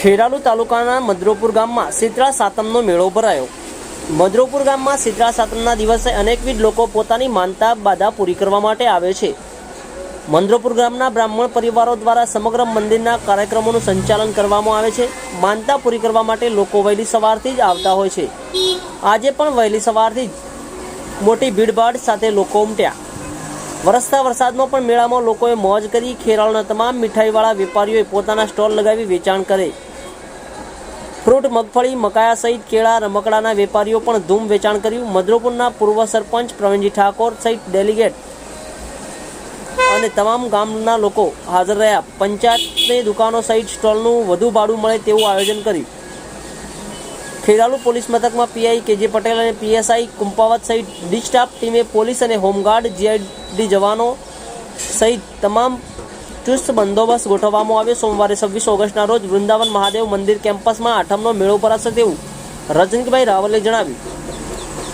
ખેરાલુ તાલુકાના મદ્રોપુર ગામમાં શીતળા સાતમનો મેળો ભરાયો. મદ્રોપુર ગામમાં શીતળા સાતમના દિવસે અનેકવિધ લોકો પોતાની માનતા બાધા પૂરી કરવા માટે આવે છે. મંદ્રોપુર ગામના બ્રાહ્મણ પરિવારો દ્વારા સમગ્ર મંદિરના કાર્યક્રમોનું સંચાલન કરવામાં આવે છે. માનતા પૂરી કરવા માટે લોકો વહેલી સવારથી જ આવતા હોય છે. આજે પણ વહેલી સવારથી જ મોટી ભીડભાડ સાથે લોકો ઉમટ્યા. વરસતા વરસાદમાં પણ મેળામાં લોકોએ મોજ કરી ખેરાળના તમામ મીઠાઈવાળા વેપારીઓએ પોતાના સ્ટોલ લગાવી વેચાણ કરે. ફ્રૂટ, મગફળી, મકાયા સહિત કેળા, રમકડાના વેપારીઓ પણ ધૂમ વેચાણ કર્યું. મદ્રોપુરના પૂર્વ સરપંચ પ્રવીણજી ઠાકોર સહિત ડેલિગેટ અને તમામ ગામના લોકો હાજર રહ્યા. પંચાયતની દુકાનો સહિત સ્ટોલનું વધુ ભાડું મળે તેવું આયોજન કર્યું. ખેરાલુ પોલીસ મથકમાં પીઆઈ કેજે પટેલ અને પીએસઆઈ કુંપાવત સહિત ડિસ્ટાફ ટીમે પોલીસ અને હોમગાર્ડ, જીઆઈડી જવાનો સહિત તમામ ચુસ્ત બંદોબસ્ત ગોઠવવામાં આવ્યો. સોમવારે છવ્વીસ ઓગસ્ટના રોજ વૃંદાવન મહાદેવ મંદિર કેમ્પસમાં આઠમનો મેળો ભરાશે તેવું રજનીભાઈ રાવલે જણાવ્યું.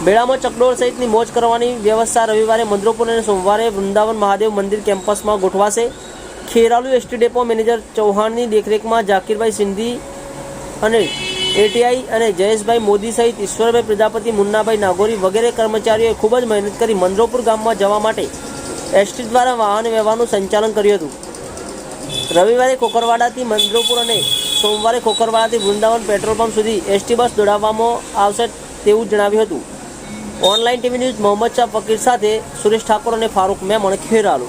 મેળામાં ચકડોળ સહિતની મોજ કરવાની વ્યવસ્થા રવિવારે મંદ્રોપુર અને સોમવારે વૃંદાવન મહાદેવ મંદિર કેમ્પસમાં ગોઠવાશે. ખેરાલુ એસટી ડેપો મેનેજર ચૌહાણની દેખરેખમાં ઝાકીરભાઈ સિંધી અને એટીઆઈ અને જયેશભાઈ મોદી સહિત ઈશ્વરભાઈ પ્રજાપતિ, મુન્નાભાઈ નાગોરી વગેરે કર્મચારીઓએ ખૂબ જ મહેનત કરી મંદ્રોપુર ગામમાં જવા માટે એસટી દ્વારા વાહન વ્યવહારનું સંચાલન કર્યું હતું. રવિવારે કોકરવાડાથી મંદ્રોપુર અને સોમવારે કોકરવાડાથી વૃંદાવન પેટ્રોલ પંપ સુધી એસટી બસ દોડાવવામાં આવશે તેવું જણાવ્યું હતું. Online TV news Mohammad Shah Fakir સાથે સુરેશ ઠાકોર અને ફારૂક મેમણ ખેરાલુ.